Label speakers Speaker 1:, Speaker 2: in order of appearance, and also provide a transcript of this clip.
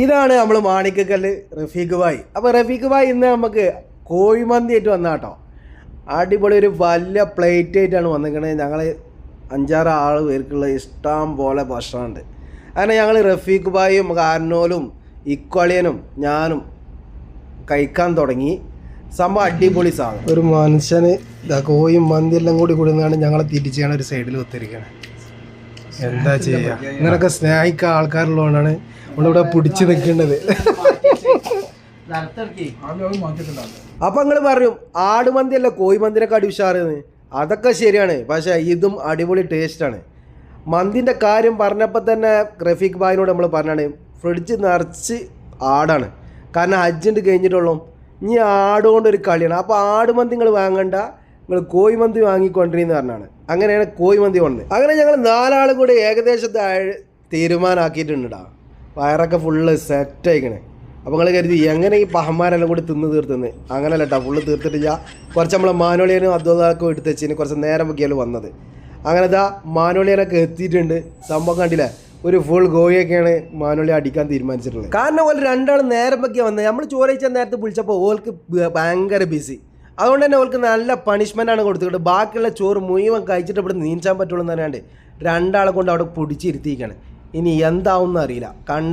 Speaker 1: ഇതാണ് നമ്മൾ മാണിക്കക്കല്ല് റഫീഖ് ഭായ്. അപ്പോൾ റഫീഖ് ഭായ് ഇന്ന് നമുക്ക് കോഴിമന്തി ആയിട്ട് വന്ന കേട്ടോ അടിപൊളി ഒരു വലിയ പ്ലേറ്റ് ആയിട്ടാണ് വന്നിരിക്കുന്നത് ഞങ്ങൾ അഞ്ചാറ് ആൾ പേർക്കുള്ള ഇഷ്ടം പോലെ ഭക്ഷണമുണ്ട്. അങ്ങനെ ഞങ്ങൾ റഫീഖ് ഭായും കാരനോലും ഇക്വളിയനും ഞാനും കഴിക്കാൻ തുടങ്ങി. സംഭവം അടിപൊളി സാധനം. ഒരു മനുഷ്യന് ഇതാ കോയും മന്തി എല്ലാം കൂടി കൂടുന്നതാണ് ഞങ്ങളെ തിരിച്ചാണ് ഒരു സൈഡിൽ ഒത്തിരിക്കുന്നത് എന്താ ചെയ്യുക ഇങ്ങനൊക്കെ സ്നേഹിക്കുക ആൾക്കാരുള്ളതുകൊണ്ടാണ് നമ്മളിവിടെ പിടിച്ചു നിൽക്കേണ്ടത് അപ്പൊ നിങ്ങൾ പറയും ആടുമന്തി അല്ല കോഴിമന്തിനൊക്കെ അടി ഉഷാറെന്ന്. അതൊക്കെ ശരിയാണ് പക്ഷേ ഇതും അടിപൊളി ടേസ്റ്റാണ്. മന്തിന്റെ കാര്യം പറഞ്ഞപ്പോൾ തന്നെ റഫീഖ് ഭായിനോട് നമ്മൾ പറഞ്ഞാണ് ഫ്രിഡ്ജ് നിറച്ച് ആടാണ്. കാരണം ഹജ്ജിന്റെ കഴിഞ്ഞിട്ടുള്ളൂ. ഇനി ആടുകൊണ്ടൊരു കളിയാണ്. അപ്പോൾ ആടുമന്തി നിങ്ങൾ വാങ്ങണ്ട നിങ്ങൾ കോഴിമന്തി വാങ്ങിക്കൊണ്ടിരിന്ന് പറഞ്ഞാണ്. അങ്ങനെയാണ് കോഴിമന്തി വന്നത് അങ്ങനെ ഞങ്ങൾ നാലാളും കൂടി ഏകദേശത്തെ ആഴ് തീരുമാനമാക്കിയിട്ടുണ്ടാ വയറൊക്കെ ഫുള്ള് സെറ്റ് ആയിക്കണേ. അപ്പോൾ നിങ്ങൾ കരുതി എങ്ങനെ ഈ പഹന്മാരെല്ലാം കൂടി തിന്ന് തീർത്തുന്ന്? അങ്ങനെയല്ല കേട്ടോ ഫുള്ള് തീർത്തിട്ടില്ല കുറച്ച് നമ്മളെ മാനോളിയനും അദ്വതാക്കും എടുത്ത് വെച്ചിന് കുറച്ച് നേരം വയ്ക്കിയാലും വന്നത്. അങ്ങനെ ഇതാ മാനോളിയനൊക്കെ എത്തിയിട്ടുണ്ട്. സംഭവം കണ്ടില്ലേ? ഒരു ഫുൾ ഗോയൊക്കെയാണ് മാനോളി അടിക്കാൻ തീരുമാനിച്ചിട്ടുള്ളത്. കാരണം ഓൽ രണ്ടാൾ നേരം വയ്ക്കിയാൽ വന്നത്. നമ്മൾ ചോദിച്ചാൽ നേരത്തെ വിളിച്ചപ്പോൾ ഓൾക്ക് ഭയങ്കര ബിസി അതുകൊണ്ട് തന്നെ അവൾക്ക് നല്ല പണിഷ്മെന്റ് ആണ് കൊടുത്തിട്ട് ബാക്കിയുള്ള ചോറ് മുഴുവൻ കഴിച്ചിട്ട് ഇവിടെ നീന്താൻ പറ്റുള്ളൂ എന്ന് പറയാണ്ട് രണ്ടാളെ കൊണ്ട് അവിടെ പിടിച്ചിരുത്തിയിരിക്കുകയാണ്. ഇനി എന്താവും അറിയില്ല. കണ്ട